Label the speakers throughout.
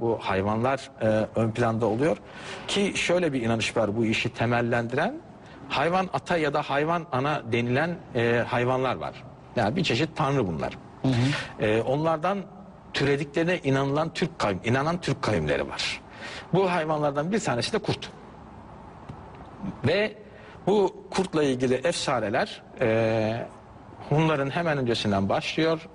Speaker 1: Bu hayvanlar e, ön planda oluyor ki şöyle bir inanış var bu işi temellendiren hayvan ata ya da hayvan ana denilen e, hayvanlar var. Yani bir çeşit tanrı bunlar. E, onlardan türediklerine inanılan Türk kavim, inanan Türk kavimleri var. Bu hayvanlardan bir tanesi de kurt. Ve bu kurtla ilgili efsaneler e, Hunların hemen öncesinden başlıyor.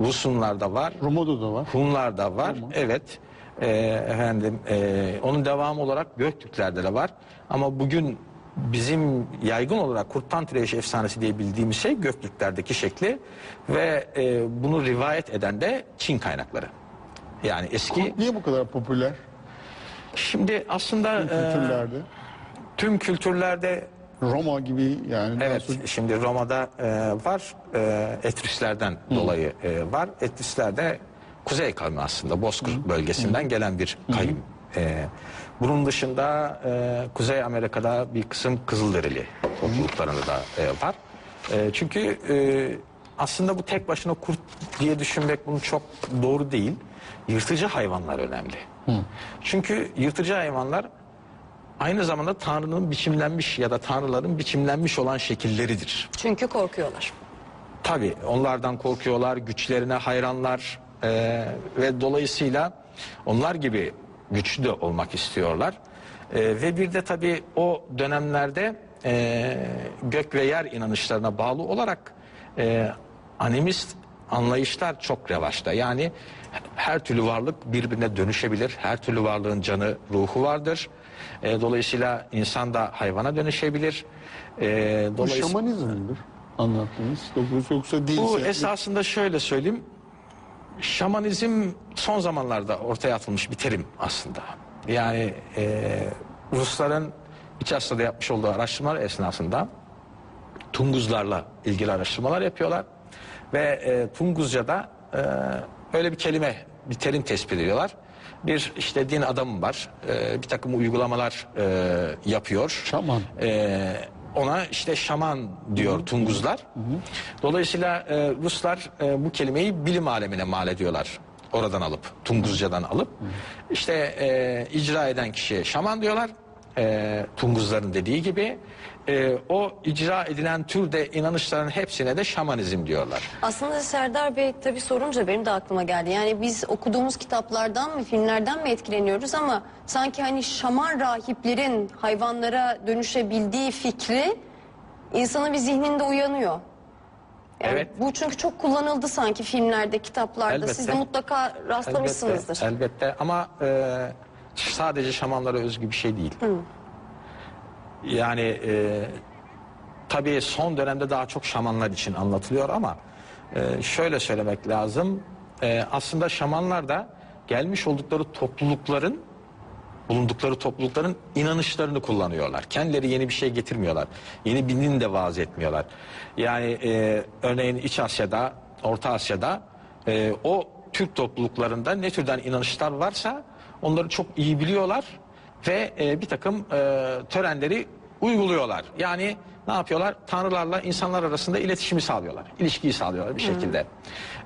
Speaker 1: Rusunlarda var.
Speaker 2: Roma'da da var.
Speaker 1: Hunlar da var. Evet. Ee, efendim e, onun devamı olarak Göktürklerde de var. Ama bugün bizim yaygın olarak Kurttan Tireyiş efsanesi diye bildiğimiz şey Göktürklerdeki şekli ve e, bunu rivayet eden de Çin kaynakları. Yani eski
Speaker 2: Niye bu kadar popüler
Speaker 1: şimdi aslında e,
Speaker 2: kültürlerde?
Speaker 1: tüm kültürlerde
Speaker 2: Roma gibi yani.
Speaker 1: Evet,
Speaker 2: sonra-
Speaker 1: şimdi Roma'da e, var, e, Etrislerden dolayı e, var. Etrisler de kuzey kavmi aslında, Bozkır bölgesinden gelen bir kavim. E, bunun dışında e, Kuzey Amerika'da bir kısım Kızılderili topluluklarında da e, var. E, çünkü e, aslında bu tek başına kurt diye düşünmek bunu çok doğru değil. Yırtıcı hayvanlar önemli. Çünkü yırtıcı hayvanlar aynı zamanda Tanrı'nın biçimlenmiş ya da Tanrıların biçimlenmiş olan şekilleridir.
Speaker 3: Çünkü korkuyorlar.
Speaker 1: Tabii onlardan korkuyorlar, güçlerine hayranlar eee, ve dolayısıyla onlar gibi güçlü de olmak istiyorlar. Eee, ve bir de tabii o dönemlerde eee, gök ve yer inanışlarına bağlı olarak eee, animist anlayışlar çok revaçta. Yani her türlü varlık birbirine dönüşebilir. Her türlü varlığın canı, ruhu vardır. Eee, dolayısıyla insan da hayvana dönüşebilir.
Speaker 2: Bu
Speaker 1: dolayısıyla
Speaker 2: şamanizm midir? Anlattığınız. Yoksa değilse.
Speaker 1: bu esasında şöyle söyleyeyim. Şamanizm son zamanlarda ortaya atılmış bir terim aslında. Yani e, Rusların İç Asya'da yapmış olduğu araştırmalar esnasında Tunguzlarla ilgili araştırmalar yapıyorlar. Ve e, Tunguzca'da e, öyle bir kelime, bir terim tespit ediyorlar. Bir işte din adamı var, e, bir takım uygulamalar e, yapıyor.
Speaker 2: Şaman.
Speaker 1: Ee, ona işte şaman diyor Tunguzlar. Dolayısıyla e, Ruslar e, bu kelimeyi bilim alemine mal ediyorlar. Oradan alıp, Tunguzcadan alıp. işte e, icra eden kişiye şaman diyorlar. E, Tunguzların dediği gibi. E, o icra edilen türde inanışların hepsine de şamanizm diyorlar.
Speaker 3: Aslında Serdar Bey tabii sorunca benim de aklıma geldi. Yani biz okuduğumuz kitaplardan mı filmlerden mi etkileniyoruz ama sanki hani şaman rahiplerin hayvanlara dönüşebildiği fikri insanın bir zihninde uyanıyor. Yani
Speaker 1: Evet.
Speaker 3: Bu çünkü çok kullanıldı sanki filmlerde, kitaplarda. Siz de
Speaker 1: Elbette.
Speaker 3: mutlaka rastlamışsınızdır.
Speaker 1: Elbette, elbette. ama e, sadece şamanlara özgü bir şey değil. Yani e, tabii son dönemde daha çok şamanlar için anlatılıyor ama e, şöyle söylemek lazım. E, aslında şamanlar da gelmiş oldukları toplulukların bulundukları toplulukların inanışlarını kullanıyorlar. Kendileri yeni bir şey getirmiyorlar. Yeni bir din de vaaz etmiyorlar. Yani e, örneğin İç Asya'da, Orta Asya'da e, o Türk topluluklarında ne türden inanışlar varsa onları çok iyi biliyorlar ve e, bir takım e, törenleri uyguluyorlar. Yani ne yapıyorlar? Tanrılarla insanlar arasında iletişimi sağlıyorlar. İlişkiyi sağlıyorlar bir şekilde.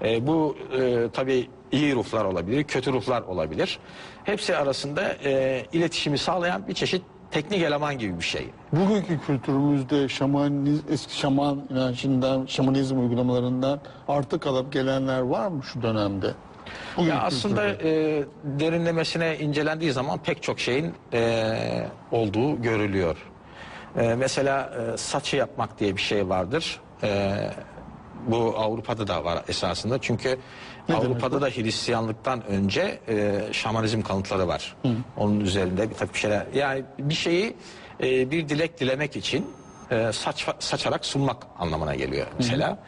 Speaker 1: E, bu e, tabii iyi ruhlar olabilir, kötü ruhlar olabilir. Hepsi arasında e, iletişimi sağlayan bir çeşit teknik eleman gibi bir şey.
Speaker 2: Bugünkü kültürümüzde şamaniz, eski şaman inançından, şamanizm uygulamalarından artık alıp gelenler var mı şu dönemde?
Speaker 1: Ya aslında e, derinlemesine incelendiği zaman pek çok şeyin e, olduğu görülüyor. E, mesela e, saçı yapmak diye bir şey vardır. E, bu Avrupa'da da var esasında. Çünkü
Speaker 2: demek
Speaker 1: Avrupa'da da Hristiyanlıktan önce e, şamanizm kanıtları var. Onun üzerinde bir takım şeyler. Yani bir şeyi e, bir dilek dilemek için e, saç saçarak sunmak anlamına geliyor mesela.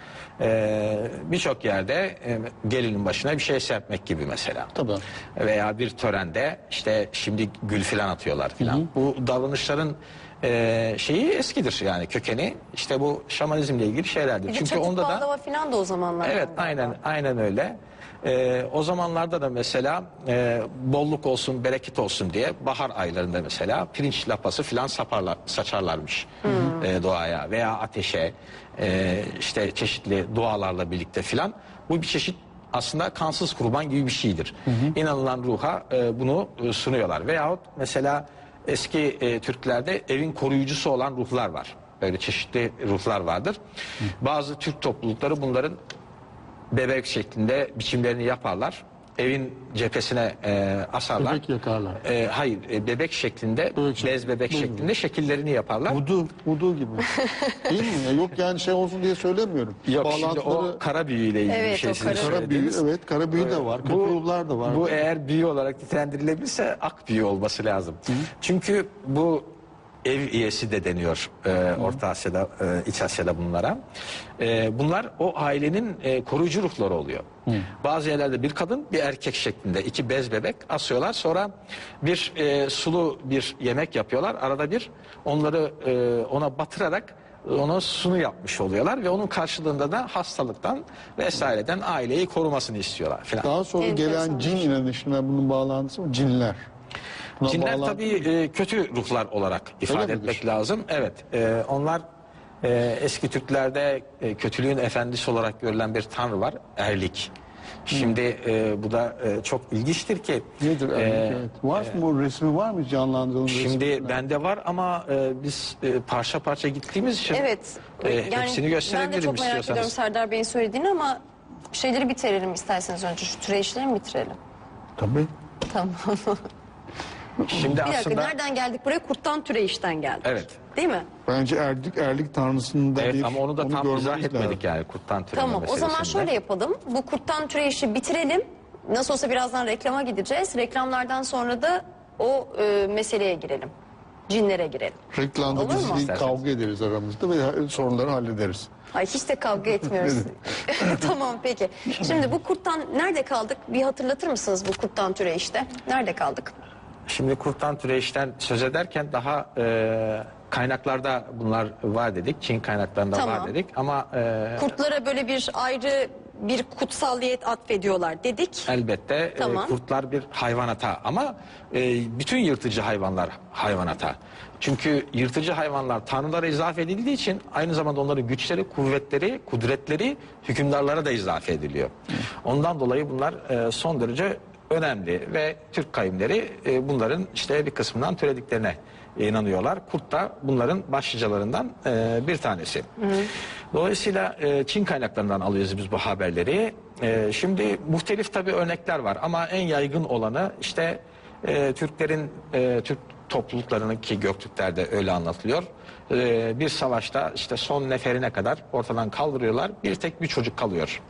Speaker 1: E, Birçok yerde e, gelinin başına bir şey serpmek gibi mesela.
Speaker 2: Tabii.
Speaker 1: Veya bir törende işte şimdi gül filan atıyorlar filan. Bu davranışların e, şeyi eskidir yani kökeni işte bu şamanizmle ilgili şeylerdir.
Speaker 3: Bir de
Speaker 1: Çünkü
Speaker 3: çatık
Speaker 1: onda da
Speaker 3: bağlama falan da o zamanlar.
Speaker 1: Evet aynen aynen öyle. Ee, o zamanlarda da mesela e, bolluk olsun bereket olsun diye bahar aylarında mesela pirinç lapası filan saparlar, saçarlarmış e, doğaya veya ateşe e, işte çeşitli dualarla birlikte filan. Bu bir çeşit aslında kansız kurban gibi bir şeydir. İnanılan ruha e, bunu e, sunuyorlar. Veyahut mesela eski e, Türklerde evin koruyucusu olan ruhlar var. Böyle çeşitli ruhlar vardır. Bazı Türk toplulukları bunların bebek şeklinde biçimlerini yaparlar. Evin cephesine e, asarlar.
Speaker 2: Bebek yakarlar.
Speaker 1: E, hayır, e, bebek şeklinde,
Speaker 2: Bebek şeklinde.
Speaker 1: bez bebek şeklinde şekillerini yaparlar.
Speaker 2: Vudu, vudu gibi. Değil mi? Ya yok yani şey olsun diye söylemiyorum.
Speaker 1: Yok şimdi
Speaker 2: Bağlantıları
Speaker 1: o kara büyüyle ilgili
Speaker 3: Evet,
Speaker 1: bir şey
Speaker 3: o
Speaker 1: sizin
Speaker 3: kara-
Speaker 2: kara büyü,
Speaker 1: söylediğiniz.
Speaker 2: evet kara büyü de var. Kötü ruhlar da var.
Speaker 1: Bu eğer büyü olarak nitelendirilebilirse ak büyü olması lazım. Çünkü bu ev üyesi de deniyor e, Orta Asya'da, e, İç Asya'da bunlara. E, bunlar o ailenin e, koruyucu ruhları oluyor. Bazı yerlerde bir kadın bir erkek şeklinde iki bez bebek asıyorlar. Sonra bir e, sulu bir yemek yapıyorlar. Arada bir onları e, ona batırarak ona sunu yapmış oluyorlar ve onun karşılığında da hastalıktan vesaireden aileyi korumasını istiyorlar filan.
Speaker 2: Daha sonra gelen cin inanışına bunun bağlantısı mı? Cinler. Buna
Speaker 1: Cinler
Speaker 2: bağlantı-
Speaker 1: tabii e, kötü ruhlar olarak ifade
Speaker 2: Öyle
Speaker 1: etmek lazım. Evet, e, onlar e, eski Türklerde e, kötülüğün efendisi olarak görülen bir tanrı var, Erlik. Şimdi e, bu da e, çok ilginçtir ki.
Speaker 2: Nedir?
Speaker 1: e,
Speaker 2: evet. Var mı bu resmi var mı canlandırılmış
Speaker 1: Şimdi
Speaker 2: resmi?
Speaker 1: bende var ama e, biz e, parça parça gittiğimiz için
Speaker 3: Evet.
Speaker 1: e,
Speaker 3: yani
Speaker 1: hepsini
Speaker 3: ben de
Speaker 1: gösterebilirim
Speaker 3: çok merak ediyorum
Speaker 1: istiyorsanız.
Speaker 3: Serdar Bey'in söylediğini ama şeyleri bitirelim isterseniz önce. Şu türeşleri mi bitirelim?
Speaker 2: Tabii.
Speaker 3: Tamam.
Speaker 1: Şimdi
Speaker 3: Bir dakika
Speaker 1: aslında
Speaker 3: nereden geldik buraya? Kurttan türeşten geldik.
Speaker 1: Evet.
Speaker 3: Değil mi?
Speaker 2: Bence erlik erlik tanrısında
Speaker 1: evet
Speaker 2: bir
Speaker 1: ama onu da tam
Speaker 2: görmemiz
Speaker 1: izah etmedik
Speaker 2: lazım.
Speaker 1: yani kurttan türeme
Speaker 3: Tamam o zaman
Speaker 1: meselesinde.
Speaker 3: şöyle yapalım. Bu kurttan türeşi bitirelim. Nasıl olsa birazdan reklama gideceğiz. Reklamlardan sonra da o e, meseleye girelim. Cinlere girelim.
Speaker 2: Reklamda
Speaker 3: Olur mu?
Speaker 2: biz bir kavga ederiz aramızda ve sorunları hallederiz.
Speaker 3: Ay hiç de kavga etmiyoruz. tamam peki. Şimdi bu kurttan nerede kaldık? Bir hatırlatır mısınız bu kurttan türeşte? Nerede kaldık?
Speaker 1: Şimdi kurttan türeşten söz ederken daha e, kaynaklarda bunlar var dedik. Çin kaynaklarında
Speaker 3: Tamam.
Speaker 1: var dedik ama e,
Speaker 3: Kurtlara böyle bir ayrı bir kutsalliyet atfediyorlar dedik.
Speaker 1: elbette e,
Speaker 3: Tamam.
Speaker 1: kurtlar bir hayvanata ama e, bütün yırtıcı hayvanlar hayvanata. Çünkü yırtıcı hayvanlar tanrılara izafe edildiği için aynı zamanda onların güçleri, kuvvetleri, kudretleri hükümdarlara da izafe ediliyor. Ondan dolayı bunlar e, son derece önemli ve Türk kavimleri e, bunların işte bir kısmından türediklerine inanıyorlar. Kurt da bunların başlıcalarından e, bir tanesi. Dolayısıyla e, Çin kaynaklarından alıyoruz biz bu haberleri. E, şimdi muhtelif tabii örnekler var ama en yaygın olanı işte e, Türklerin e, Türk topluluklarının ki Göktürklerde öyle anlatılıyor. E, bir savaşta işte son neferine kadar ortadan kaldırıyorlar. Bir tek bir çocuk kalıyor.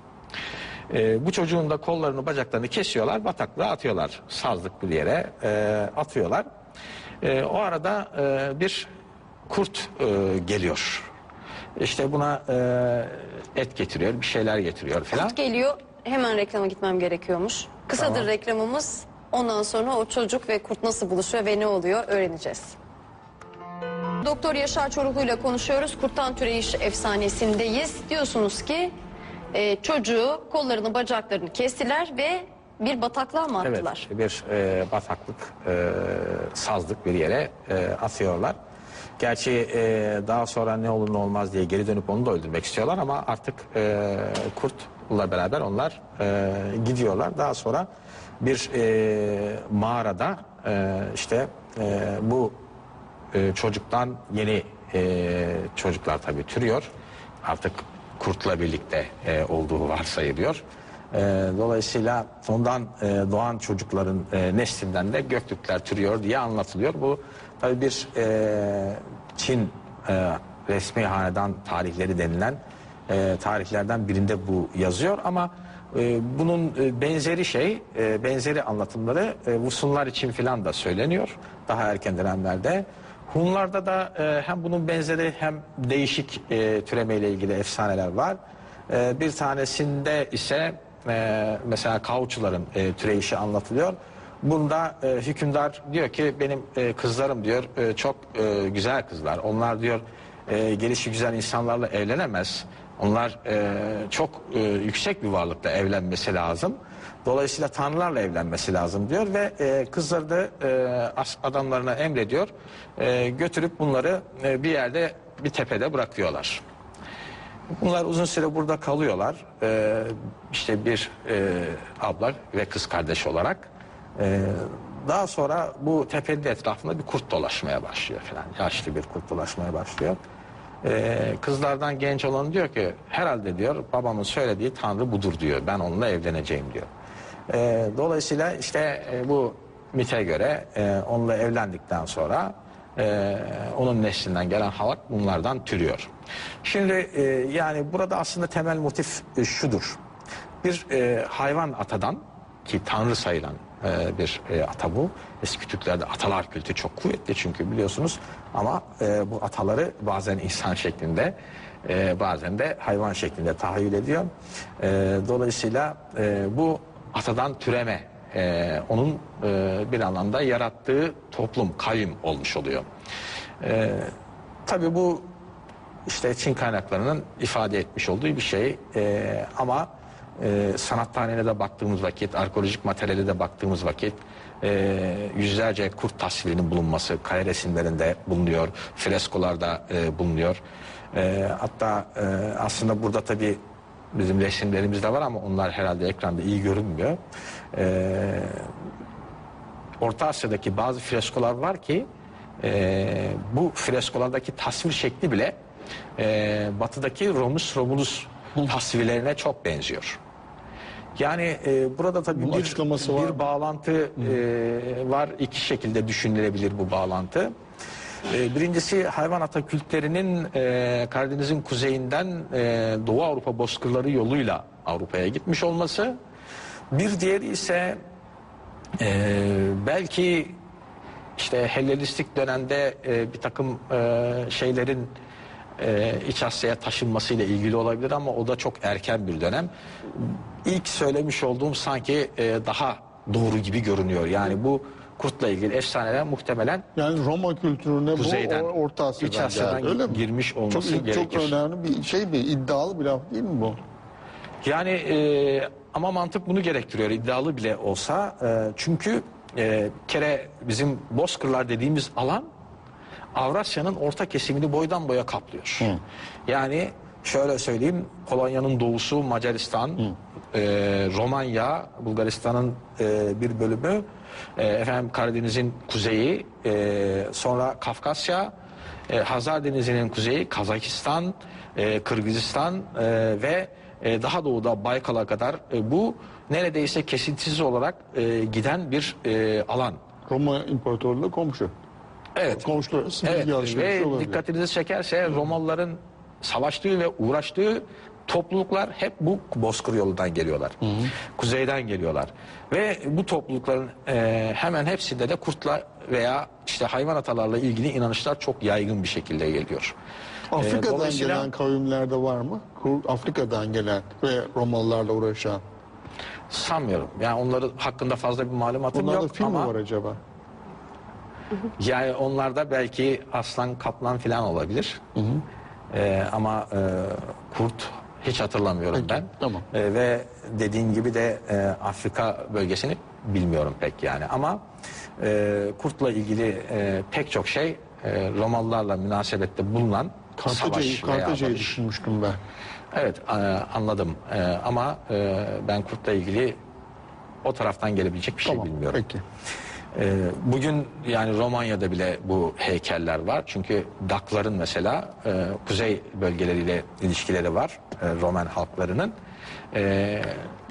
Speaker 1: E, bu çocuğun da kollarını bacaklarını kesiyorlar bataklığa atıyorlar. Sazlık bir yere e, atıyorlar. E, o arada e, bir kurt e, geliyor. İşte buna e, et getiriyor bir şeyler getiriyor falan.
Speaker 3: Kurt geliyor. Hemen reklama gitmem gerekiyormuş. Kısadır
Speaker 1: Tamam.
Speaker 3: reklamımız. Ondan sonra o çocuk ve kurt nasıl buluşuyor ve ne oluyor öğreneceğiz. Doktor Yaşar Çoruklu ile konuşuyoruz. Kurttan Türeyiş efsanesindeyiz. Diyorsunuz ki e, çocuğu kollarını bacaklarını kestiler ve bir bataklığa mı attılar?
Speaker 1: Evet, bir e, bataklık, e, sazlık bir yere e, atıyorlar. Gerçi e, daha sonra ne olur ne olmaz diye geri dönüp onu da öldürmek istiyorlar ama artık e, kurtla beraber onlar e, gidiyorlar. Daha sonra bir e, mağarada e, işte e, bu e, çocuktan yeni e, çocuklar tabii türüyor. Artık kurtla birlikte e, olduğu varsayılıyor. E, dolayısıyla ondan e, doğan çocukların e, neslinden de Göktürkler türüyor diye anlatılıyor. Bu tabii bir e, Çin e, resmi hanedan tarihleri denilen e, tarihlerden birinde bu yazıyor ama e, bunun e, benzeri şey, e, benzeri anlatımları e, Vusunlar için filan da söyleniyor daha erken dönemlerde. Hunlarda da e, hem bunun benzeri hem değişik e, türemeyle ilgili efsaneler var. E, bir tanesinde ise e, mesela Kauçuların e, türeyişi anlatılıyor. Bunda e, hükümdar diyor ki benim e, kızlarım diyor e, çok e, güzel kızlar. Onlar diyor e, gelişi güzel insanlarla evlenemez. Onlar e, çok e, yüksek bir varlıkla evlenmesi lazım. Dolayısıyla tanrılarla evlenmesi lazım diyor ve e, kızları da e, adamlarına emrediyor. E, götürüp bunları e, bir yerde bir tepede bırakıyorlar. Bunlar uzun süre burada kalıyorlar. Ee, işte bir e, abla ve kız kardeş olarak. Ee, daha sonra bu tepenin etrafında bir kurt dolaşmaya başlıyor falan. Yaşlı bir kurt dolaşmaya başlıyor. Ee, kızlardan genç olan diyor ki herhalde diyor babamın söylediği tanrı budur diyor. Ben onunla evleneceğim diyor. Ee, dolayısıyla işte e, bu mite göre e, onunla evlendikten sonra ee, onun neslinden gelen halk bunlardan türüyor. Şimdi e, yani burada aslında temel motif e, şudur. Bir e, hayvan atadan ki tanrı sayılan e, bir e, ata bu. Eski Türklerde atalar kültü çok kuvvetli çünkü biliyorsunuz ama e, bu ataları bazen insan şeklinde e, bazen de hayvan şeklinde tahayyül ediyor. Dolayısıyla bu atadan türeme onun bir anlamda yarattığı toplum, kayım olmuş oluyor. E, tabii bu işte Çin kaynaklarının ifade etmiş olduğu bir şey E, ama e, sanat tarihine de baktığımız vakit, arkeolojik materyale de baktığımız vakit e, yüzlerce kurt tasvirinin bulunması kaya resimlerinde bulunuyor, freskolarda e, bulunuyor. E, hatta e, aslında burada tabii bizim resimlerimiz de var ama onlar herhalde ekranda iyi görünmüyor. Ee, Orta Asya'daki bazı freskolar var ki e, bu freskolardaki tasvir şekli bile e, batıdaki Romus Romulus tasvirlerine çok benziyor. Yani e, burada tabii
Speaker 2: Bunun
Speaker 1: bir,
Speaker 2: açıklaması var
Speaker 1: bir
Speaker 2: mı?
Speaker 1: bağlantı e, var. İki şekilde düşünülebilir bu bağlantı. E, birincisi hayvan ata kültlerinin e, Karadeniz'in kuzeyinden e, Doğu Avrupa bozkırları yoluyla Avrupa'ya gitmiş olması. Bir diğeri ise e, belki işte Hellenistik dönemde e, bir takım e, şeylerin e, İç Asya'ya taşınmasıyla ilgili olabilir ama o da çok erken bir dönem. İlk söylemiş olduğum sanki e, daha doğru gibi görünüyor. Yani bu kurtla ilgili efsaneler muhtemelen
Speaker 2: Yani Roma kültürüne
Speaker 1: Kuzeyden,
Speaker 2: bu Orta Asya'dan,
Speaker 1: İç Asya'dan
Speaker 2: geldi, öyle mi?
Speaker 1: girmiş olması
Speaker 2: çok,
Speaker 1: gerekir.
Speaker 2: Çok önemli bir şey bir iddialı bir laf değil mi bu?
Speaker 1: Yani e, ama mantık bunu gerektiriyor iddialı bile olsa. E, çünkü e, kere bizim bozkırlar dediğimiz alan Avrasya'nın orta kesimini boydan boya kaplıyor. Yani şöyle söyleyeyim Polonya'nın doğusu Macaristan, e, Romanya, Bulgaristan'ın e, bir bölümü, e, efendim Karadeniz'in kuzeyi, e, sonra Kafkasya, e, Hazar Denizi'nin kuzeyi, Kazakistan, e, Kırgızistan e, ve e, daha doğuda Baykal'a kadar e, bu neredeyse kesintisiz olarak e, giden bir e, alan.
Speaker 2: Roma İmparatorluğu komşu.
Speaker 1: Evet.
Speaker 2: Komşular
Speaker 1: Evet
Speaker 2: alışverişi
Speaker 1: ve
Speaker 2: olabilir.
Speaker 1: dikkatinizi çekerse Romalıların savaştığı ve uğraştığı topluluklar hep bu bozkır yolundan geliyorlar. Kuzeyden geliyorlar. Ve bu toplulukların e, hemen hepsinde de kurtla veya işte hayvan atalarla ilgili inanışlar çok yaygın bir şekilde geliyor. E,
Speaker 2: Afrika'dan
Speaker 1: dolayısıyla-
Speaker 2: gelen kavimlerde var mı? Afrika'dan gelen ve Romalılarla uğraşan.
Speaker 1: Sanmıyorum. Yani onların hakkında fazla bir malumatım
Speaker 2: Bunlarda
Speaker 1: yok
Speaker 2: film
Speaker 1: ama
Speaker 2: mi var acaba?
Speaker 1: Yani onlarda belki aslan kaplan falan olabilir. E, ama e, kurt hiç hatırlamıyorum
Speaker 2: Peki,
Speaker 1: ben.
Speaker 2: tamam.
Speaker 1: E, ve dediğin gibi de e, Afrika bölgesini bilmiyorum pek yani ama e, kurtla ilgili e, pek çok şey e, Romalılarla münasebette bulunan
Speaker 2: Kartaca'yı, Kartaca'yı düşünmüştüm ben.
Speaker 1: Evet e, anladım E, ama e, ben kurtla ilgili o taraftan gelebilecek bir şey
Speaker 2: Tamam,
Speaker 1: bilmiyorum.
Speaker 2: peki.
Speaker 1: Ee, Bugün yani Romanya'da bile bu heykeller var. Çünkü Dakların mesela e, kuzey bölgeleriyle ilişkileri var e, Roman halklarının. E,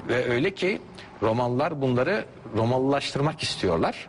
Speaker 1: ve öyle ki Romanlılar bunları Romalılaştırmak istiyorlar.